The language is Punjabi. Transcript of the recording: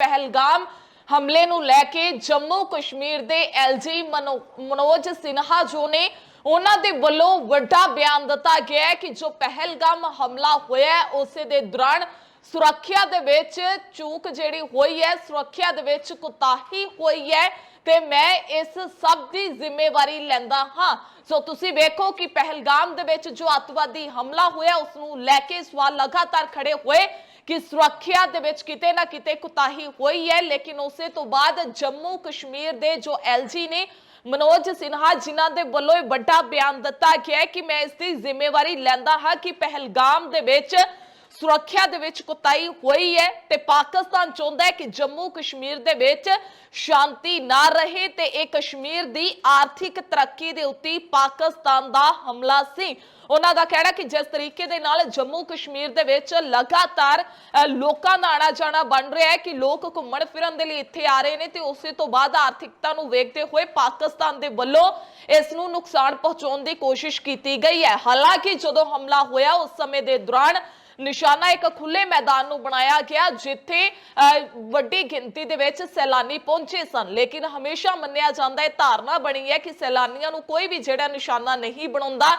ਪਹਿਲਗਾਮ ਹਮਲੇ ਨੂੰ ਲੈ ਕੇ ਜੰਮੂ ਕਸ਼ਮੀਰ ਦੇ ਐਲਜੀ ਮਨੋਜ ਸਿਨਹਾ ਜੋ ਨੇ ਉਹਨਾਂ ਦੇ ਵੱਲੋਂ ਵੱਡਾ ਬਿਆਨ ਦਿੱਤਾ ਗਿਆ ਹੈ ਕਿ ਜੋ ਪਹਿਲਗਾਮ ਹਮਲਾ ਹੋਇਆ ਉਸੇ ਦੇ ਦੌਰਾਨ ਸੁਰੱਖਿਆ ਦੇ ਵਿੱਚ ਚੂਕ ਜਿਹੜੀ ਹੋਈ ਹੈ, ਸੁਰੱਖਿਆ ਦੇ ਵਿੱਚ ਕੁਤਾਹੀ ਹੋਈ ਹੈ ਤੇ ਮੈਂ ਇਸ ਸਭ ਦੀ ਜ਼ਿੰਮੇਵਾਰੀ ਲੈਂਦਾ ਹਾਂ। ਸੋ ਤੁਸੀਂ ਵੇਖੋ ਕਿ ਪਹਿਲਗਾਮ ਦੇ ਵਿੱਚ ਜੋ ਅੱਤਵਾਦੀ ਹਮਲਾ ਹੋਇਆ ਉਸ ਨੂੰ ਲੈ ਕੇ ਸਵਾਲ ਲਗਾਤਾਰ ਖੜੇ ਹੋਏ ਕਿ ਸੁਰੱਖਿਆ ਦੇ ਵਿੱਚ ਕਿਤੇ ਨਾ ਕਿਤੇ ਕੁਤਾਹੀ ਹੋਈ ਹੈ, ਲੇਕਿਨ ਉਸੇ ਤੋਂ ਬਾਅਦ ਜੰਮੂ ਕਸ਼ਮੀਰ ਦੇ ਜੋ ਐਲਜੀ ਨੇ ਮਨੋਜ ਸਿਨਹਾ, ਜਿਨ੍ਹਾਂ ਦੇ ਵੱਲੋਂ ਇਹ ਵੱਡਾ ਬਿਆਨ ਦਿੱਤਾ ਗਿਆ ਕਿ ਮੈਂ ਇਸ ਦੀ ਜ਼ਿੰਮੇਵਾਰੀ ਲੈਂਦਾ ਹਾਂ ਕਿ ਪਹਿਲਗਾਮ ਦੇ ਵਿੱਚ ਸੁਰੱਖਿਆ ਦੇ ਵਿੱਚ ਕੁਤਾਈ ਹੋਈ ਹੈ ਤੇ ਪਾਕਿਸਤਾਨ ਚਾਹੁੰਦਾ ਹੈ ਕਿ ਜੰਮੂ ਕਸ਼ਮੀਰ ਦੇ ਵਿੱਚ ਸ਼ਾਂਤੀ ਨਾ ਰਹੇ ਤੇ ਇਹ ਕਸ਼ਮੀਰ ਦੀ ਆਰਥਿਕ ਤਰੱਕੀ ਦੇ ਉੱਤੇ ਪਾਕਿਸਤਾਨ ਦਾ ਹਮਲਾ ਸੀ। ਉਹਨਾਂ ਦਾ ਕਹਿਣਾ ਕਿ ਜਿਸ ਤਰੀਕੇ ਦੇ ਨਾਲ ਜੰਮੂ ਕਸ਼ਮੀਰ ਦੇ ਵਿੱਚ ਲਗਾਤਾਰ ਲੋਕਾਂ ਦਾ ਆਣਾ ਜਾਣਾ ਬਣ ਰਿਹਾ ਹੈ ਕਿ ਲੋਕ ਘੁੰਮਣ ਫਿਰਨ ਦੇ ਲਈ ਇੱਥੇ ਆ ਰਹੇ ਨੇ ਤੇ ਉਸੇ ਤੋਂ ਬਾਅਦ ਆਰਥਿਕਤਾ ਨੂੰ ਵੇਖਦੇ ਹੋਏ ਪਾਕਿਸਤਾਨ ਦੇ ਵੱਲੋਂ ਇਸ ਨੂੰ ਨੁਕਸਾਨ ਪਹੁੰਚਾਉਣ ਦੀ ਕੋਸ਼ਿਸ਼ ਕੀਤੀ ਗਈ ਹੈ। ਹਾਲਾਂਕਿ ਜਦੋਂ ਹਮਲਾ ਹੋਇਆ, ਉਸ ਸਮੇਂ ਦੇ ਦੌਰਾਨ ਨਿਸ਼ਾਨਾ ਇੱਕ ਖੁੱਲੇ ਮੈਦਾਨ ਨੂੰ ਬਣਾਇਆ ਗਿਆ ਜਿੱਥੇ ਅਹ, ਵੱਡੀ ਗਿਣਤੀ ਦੇ ਵਿੱਚ ਸੈਲਾਨੀ ਪਹੁੰਚੇ ਸਨ। ਲੇਕਿਨ ਹਮੇਸ਼ਾ ਮੰਨਿਆ ਜਾਂਦਾ ਹੈ ਧਾਰਨਾ ਬਣੀ ਹੈ ਕਿ ਸੈਲਾਨੀਆਂ ਨੂੰ ਕੋਈ ਵੀ ਜਿਹੜਾ ਨਿਸ਼ਾਨਾ ਨਹੀਂ ਬਣਾਉਂਦਾ।